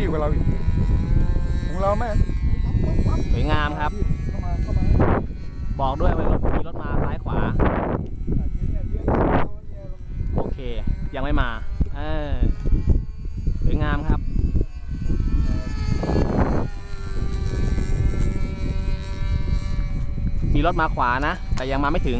ที่กว่าเราอีกของเราแม่สวยงามครับ เข้ามาเข้ามาบอกด้วยว่ารถมีรถมาซ้ายขวา โอเค ยังไม่มาเออสวยงามครับ มีรถมาขวานะ แต่ยังมาไม่ถึง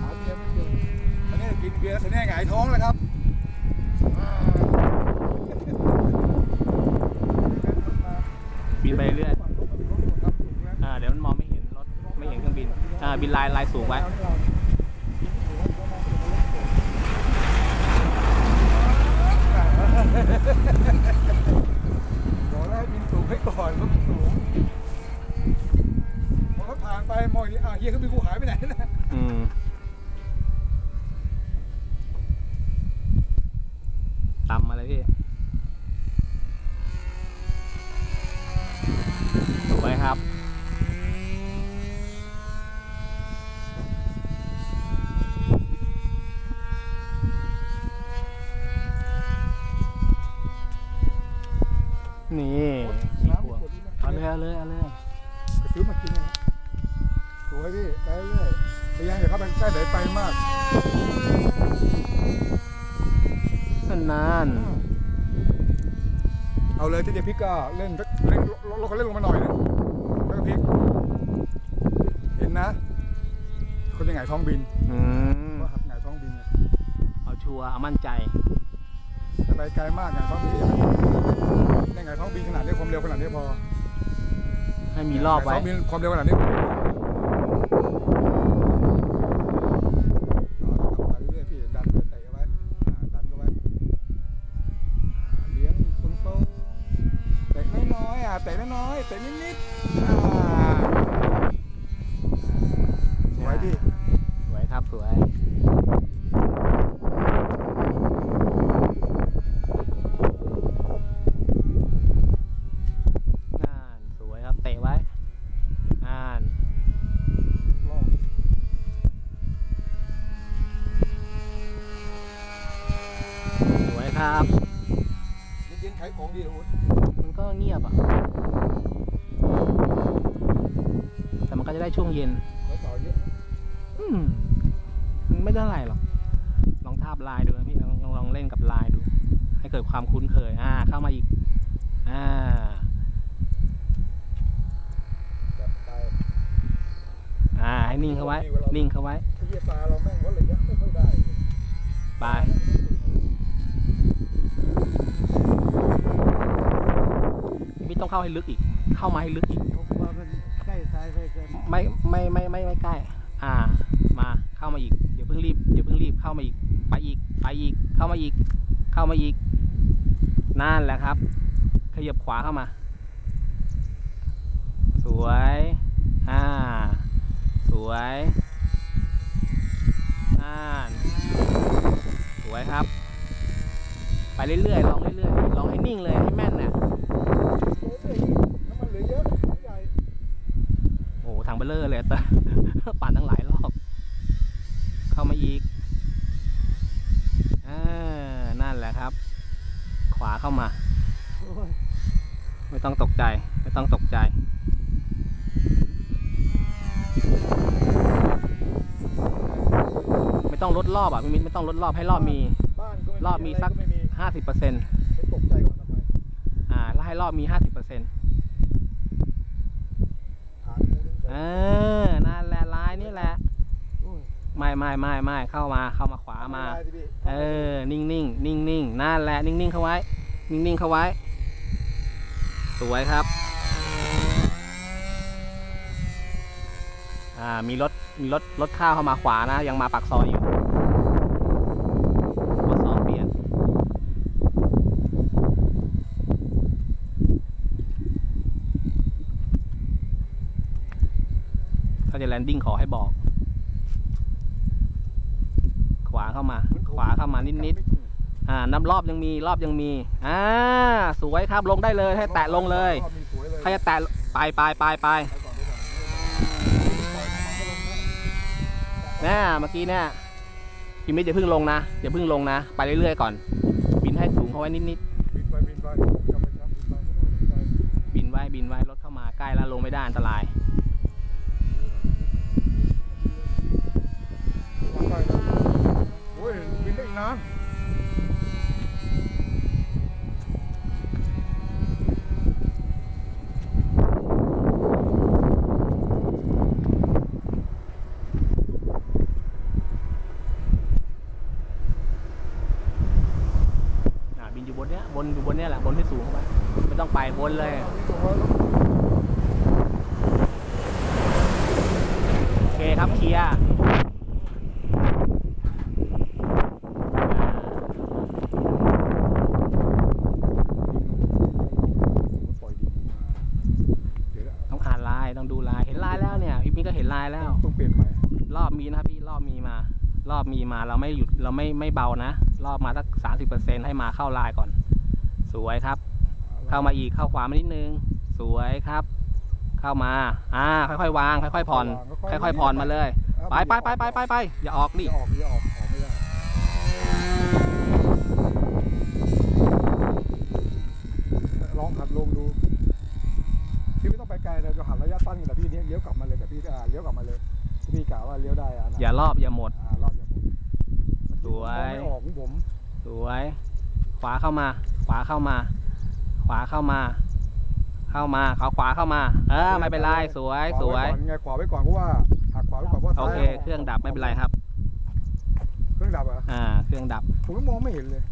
หาเบียร์ไม่เจออันนี้กินเบียร์เสน่ห์หงายท้องเลยครับ บินไปเรื่อยอ่าเดี๋ยวมันมองไม่เห็นรถ ไม่เห็นเครื่องบิน อ่า บิน ลายลายสูงไว้บอกแล้วให้บินสูงให้ก่อนก็บินสูงพอเขาผ่านไปมองอย่างนี้อ้าวเฮียเครื่องบินกูหายไปไหนนะ อืมต่ำมาเลยพี่ สวยครับ นี่ขี้พวง เอาเลยเอาเลยเอาเลยก็ซื้อมากินเลยนะสวยพี่ไปเรื่อยพยายามอย่าเข้าไปใกล้สายไฟมากนานเอาเลยที่เดียวพริกก็เล่นสักเล่นรถเขาเล่นลงมาหน่อยนึงแล้วก็พริก เห็นนะคนจะหงายท้องบินๆอืมว่าหักหงายท้องบินเนี่ยเอาชัวร์เอามั่นใจจะไปไกลมากหงายท้องบินได้หงายท้องบินขนาดนี้ความเร็วขนาดนี้พอ ให้มีรอบไว้หงายท้องบินความเร็วขนาดนี้พอเอาละครับไปเรื่อยๆพี่ดันไว้เตะไว้อ่าดันเข้าไว้อ่าเลี้ยงตรงๆเตะน้อยๆอะเตะน้อยๆเตะนิดๆอ่าสวยพี่ สวยครับสวย น่านสวยครับ เตะไว้น่าน รอบ สวยครับ เย็นๆขายของดีโอ้ย มันก็เงียบ อะแต่มันก็จะได้ช่วงเย็นแล้วต่อเยอะนะอืมมันไม่เท่าไหร่หรอก ลองทาบลายดูนะพี่ลองลองลองเล่นกับลายดู ให้เกิดความคุ้นเคย อ่า เข้ามาอีก อ่าจัดไปอ่า ให้นิ่งเข้าไว้ นิ่งเข้าไว้ไอ้เหี้ยตาเราแม่งวัดระยะไม่ค่อยได้ ไป พี่ต้องเข้าให้ลึกอีก เข้ามาให้ลึกอีกผมว่ามันใกล้ซ้ายไปเกินไม่ไม่ไม่ไม่ไม่ใกล้ อ่า มาเข้ามาอีกเดี๋ยวเพิ่งรีบเดี๋ยวเพิ่งรีบเข้ามาอีก ไปอีกไปอีก เข้ามาอีก เข้ามาอีกนั่นแหละครับ ขยับขวาเข้ามา สวยอ่าสวยนั่นสวยครับ ไปเรื่อยๆลองเรื่อยๆลองให้นิ่งเลยให้แม่นน่ะ น้ำมันเหลือเยอะถังใหญ่ โอ้โหทางเบลเลอร์เลยแต่ ปั่นทั้งหลายรอบ เข้ามาอีกอ่านั่นแหละครับ ขวาเข้ามา ไม่ต้องตกใจ ไม่ต้องตกใจไม่ต้องลดรอบอะพี่มิ้นไม่ต้องลดรอบให้รอบมี บ้านก็ไม่รอบมีสักะไรไม่มีห้าสิบเปอร์เซ็นต์ไม่ตกใจกว่าทำไมอ่าแล้วให้รอบมีห้าสิบเปอร์เซ็นต์ฐานกูนึงเออนั่นแหละลายนี่แหละ ไม่ไม่ไม่ไม่เข้ามาเข้ามาขวามาได้สิพี่เออ นิ่งนิ่งนิ่งนิ่งๆนั่นแหละนิ่งนิ่งๆเข้าไว้ นิ่งนิ่งๆเข้าไว้ สวยครับ อ่ามีรถมีรถรถข้าวเข้ามาขวานะ ยังมาปากซอยอยู่หัวสองเปลี่ยน ถ้าจะแลนดิ้งขอให้บอก ขวา เข้ามา ขวาเข้ามานิดๆอ่าน้ำรอบยังมีรอบยังมีอ่าสวยครับลงได้เลยให้แตะลงเลยรอบมีสวยเลยใครจะแตะไปไปไปไปไปก่อนไปก่อนปล่อยของมันก็ลงนะน่เมื่อกี้เนี่ยพี่มิตรอย่าเพิ่งลงนะอย่าเพิ่งลงนะ ไปเรื่อยๆก่อน บินให้สูงเข้าไว้นิดบินไปบินไปจะไปจับบินไปไม่ต้องสนใจๆบินไว้บินไว้รถเข้ามาใกล้แล้วลงไม่ได้อันตราย วางไปนะโอ้ยบินได้อีกนาน อ่าบินอยู่บนเนี้ยบ นนเนี้ยแหละบนให้สูงเข้าไปไม่ต้องไปบนเลยโอเคครับเคลียร์ต้องอ่านลายต้องดูลายเห็นลายแล้วเนี่ยพี่มิตรก็เห็นลายแล้ว ต้องเปลี่ยนใหม่ รอบมีนะพี่รอบมีมา รอบมีมาเราไม่หยุดเราไม่ไม่เบานะ รอบมาสักสามสิบเปอร์เซ็นให้มาเข้าลายก่อน วยครับ เข้ามาอีกเข้าขวามานิดนึง สวยครับ เข้ามา อ่า ค่อยๆวาง ค่อยๆผ่อน ค่อยๆผ่อนมาเลย ไปไปไปไปไปไปอย่าออกดิอย่าออกอย่าออกออกไม่ได้ลองหัดลงดูพี่ไม่ต้องไปไกลเลยจะหันระยะตั้งแต่พี่เนี่ยเลี้ยวกลับมาเลยแต่พี่อ่าเลี้ยวกลับมาเลยพี่กะว่าเลี้ยวได้อะนะอย่ารอบอย่าหมดอ่ารอบอย่าหมด สวยผมมองไม่ออกของผม สวย ขวาเข้ามา ขวาเข้ามา ขวาเข้ามา เข้ามาเขาขวาเข้ามา เออไม่เป็นไรสวยสวยขวาไก่อนไงขวาไว้ก่อนเพราะว่าหักขวาไว้ก่อนเพราะว่าโอซ้ายเค เครื่องดับไม่เป็นไรครับ เครื่องดับเหรออ่า เครื่องดับ ผมก็มองไม่เห็นเลย